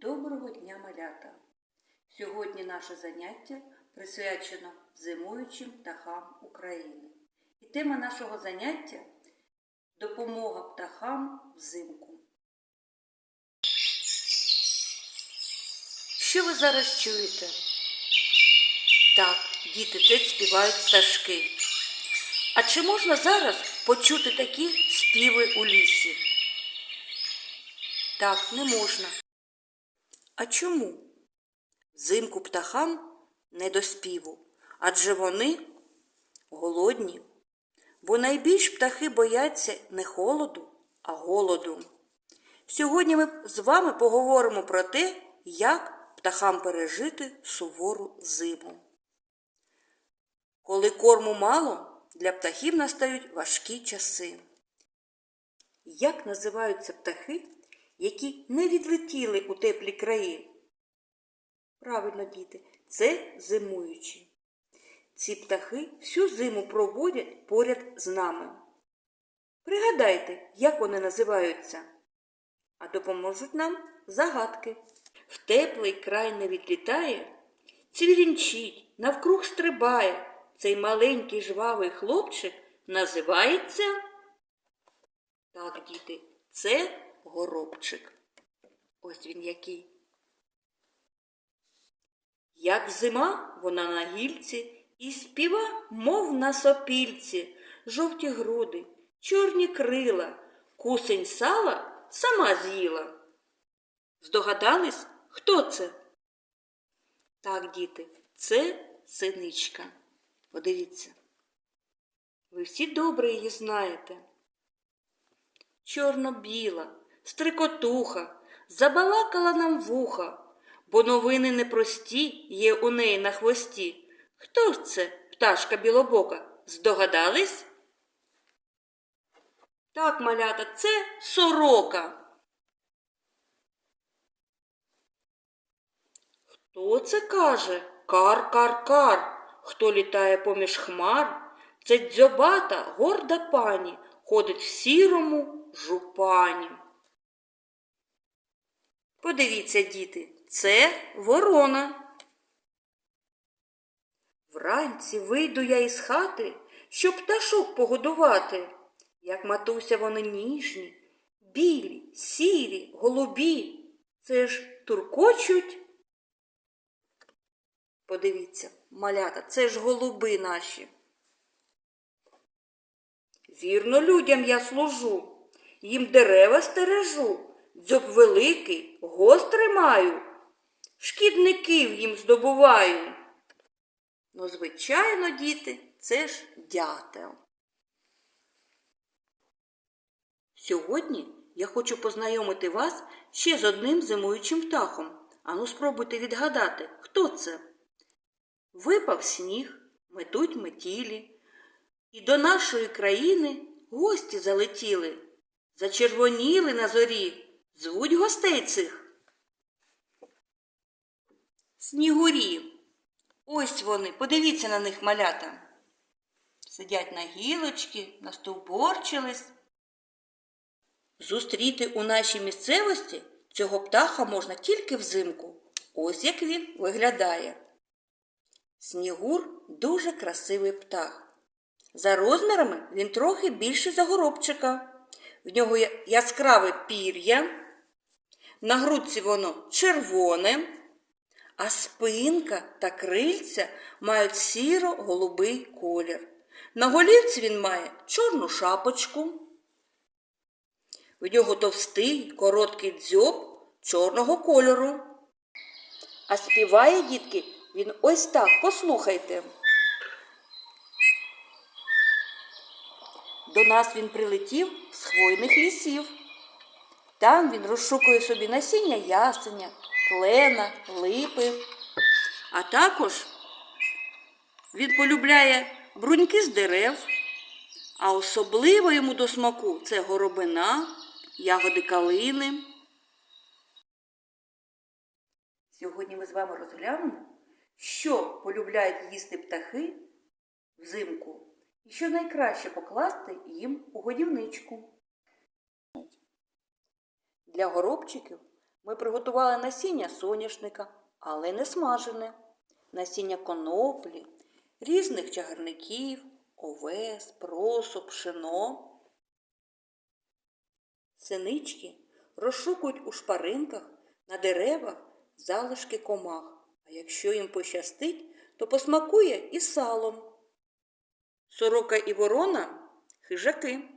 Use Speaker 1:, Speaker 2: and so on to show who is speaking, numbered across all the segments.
Speaker 1: Доброго дня, малята! Сьогодні наше заняття присвячено зимуючим птахам України. І тема нашого заняття допомога птахам взимку. Що ви зараз чуєте? Так, діти, це співають пташки. А чи можна зараз почути такі співи у лісі? Так, не можна. А чому? Взимку птахам не до співу, адже вони голодні, бо найбільш птахи бояться не холоду, а голоду. Сьогодні ми з вами поговоримо про те, як птахам пережити сувору зиму. Коли корму мало, для птахів настають важкі часи. Як називаються птахи, які не відлетіли у теплі краї? Правильно, діти, це зимуючі. Ці птахи всю зиму проводять поряд з нами. Пригадайте, як вони називаються, а допоможуть нам загадки. В теплий край не відлітає, цвірінчить, навкруг стрибає. Цей маленький жвавий хлопчик називається. Так, діти, це горобчик. Ось він який. Як зима, вона на гільці і співа, мов на сопільці, жовті груди, чорні крила, кусень сала сама з'їла. Здогадались, хто це? Так, діти, це синичка. Подивіться. Ви всі добре її знаєте. Чорно-біла, стрикотуха, забалакала нам вуха, бо новини непрості є у неї на хвості. Хто ж це, пташка білобока? Здогадались? Так, малята, це сорока. Хто це каже? Кар-кар-кар. Хто літає поміж хмар? Це дзьобата, горда пані, ходить в сірому жупані. Подивіться, діти, це ворона. Вранці вийду я із хати, щоб пташок погодувати. Як матуся вони ніжні, білі, сірі, голубі. Це ж туркочуть. Подивіться, малята, це ж голуби наші. Вірно, людям я служу, їм дерева стережу, дзьоб великий, гострий маю, шкідників їм здобуваю. Ну, звичайно, діти, це ж дятел. Сьогодні я хочу познайомити вас ще з одним зимуючим птахом. Ану, спробуйте відгадати, хто це. Випав сніг, метуть метілі, і до нашої країни гості залетіли, зачервоніли на зорі, звуть гостей цих. Снігурі. Ось вони, подивіться на них малята. Сидять на гілочки, настовборчились. Зустріти у нашій місцевості цього птаха можна тільки взимку. Ось як він виглядає. Снігур дуже красивий птах. За розмірами він трохи більший за горобчика. В нього яскраве пір'я, на грудці воно червоне, а спинка та крильця мають сіро-голубий колір. На голівці він має чорну шапочку. В нього товстий короткий дзьоб чорного кольору. А співає, дітки, він ось так, послухайте. До нас він прилетів з хвойних лісів. Там він розшукує собі насіння ясеня, клена, липи. А також він полюбляє бруньки з дерев, а особливо йому до смаку це горобина, ягоди калини. Сьогодні ми з вами розглянемо, що полюбляють їсти птахи взимку і що найкраще покласти їм у годівничку. Для горобчиків ми приготували насіння соняшника, але не смажене, насіння коноплі, різних чагарників, овес, просо, пшено. Синички розшукують у шпаринках на деревах залишки комах, а якщо їм пощастить, то посмакує і салом. Сорока і ворона хижаки.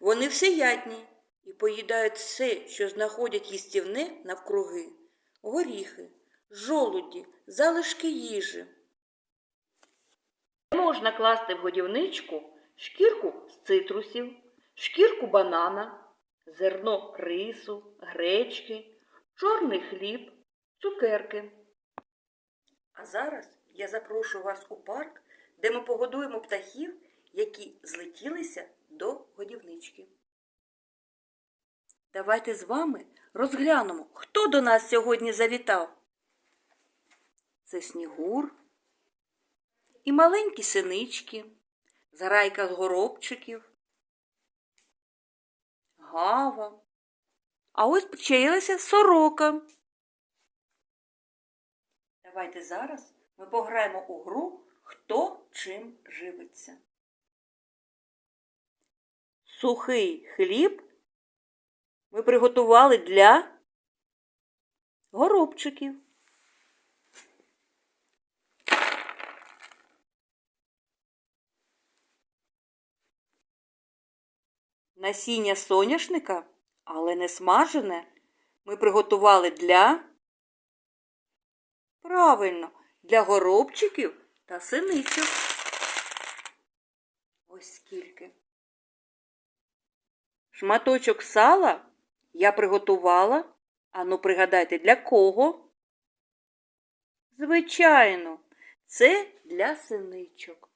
Speaker 1: Вони всеядні і поїдають все, що знаходять їстівне навкруги, горіхи, жолуді, залишки їжі. Можна класти в годівничку шкірку з цитрусів, шкірку банана, зерно рису, гречки, чорний хліб, цукерки. А зараз я запрошую вас у парк, де ми погодуємо птахів, які злетілися до годівнички. Давайте з вами розглянемо, хто до нас сьогодні завітав. Це снігур і маленькі синички, зграйка з горобчиків, гава. А ось почаїлася сорока. Давайте зараз ми пограємо у гру Хто чим живиться. Сухий хліб ми приготували для горобчиків. Насіння соняшника, але не смажене, ми приготували для правильно, для горобчиків та синичок. Ось скільки. Шматочок сала я приготувала. Ану, пригадайте, для кого? Звичайно, це для синичок.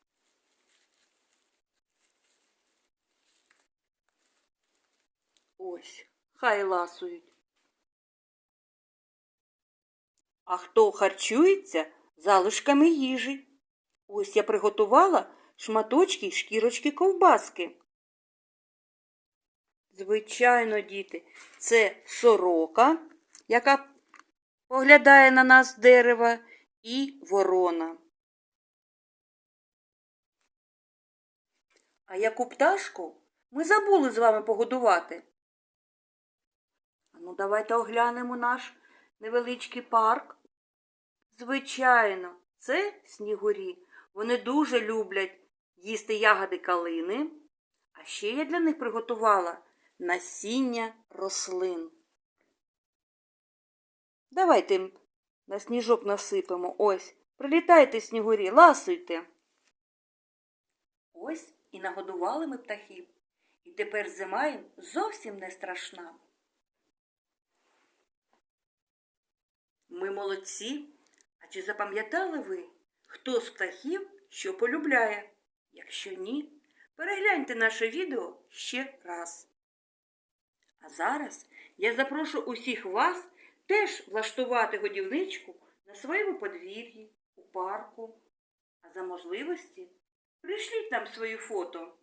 Speaker 1: Ось, хай ласують. А хто харчується залишками їжі? Ось я приготувала шматочки й шкірочки ковбаски. Звичайно, діти, це сорока, яка поглядає на нас дерева, і ворона. А яку пташку ми забули з вами погодувати? Ну, давайте оглянемо наш невеличкий парк. Звичайно, це снігурі. Вони дуже люблять їсти ягоди калини. А ще я для них приготувала насіння рослин. Давайте на сніжок насипемо. Ось, прилітайте, снігурі, ласуйте. Ось і нагодували ми птахів. І тепер зима їм зовсім не страшна. Ми молодці. А чи запам'ятали ви, хто з птахів що полюбляє? Якщо ні, перегляньте наше відео ще раз. А зараз я запрошу усіх вас теж влаштувати годівничку на своєму подвір'ї, у парку. А за можливості прийшліть нам свої фото.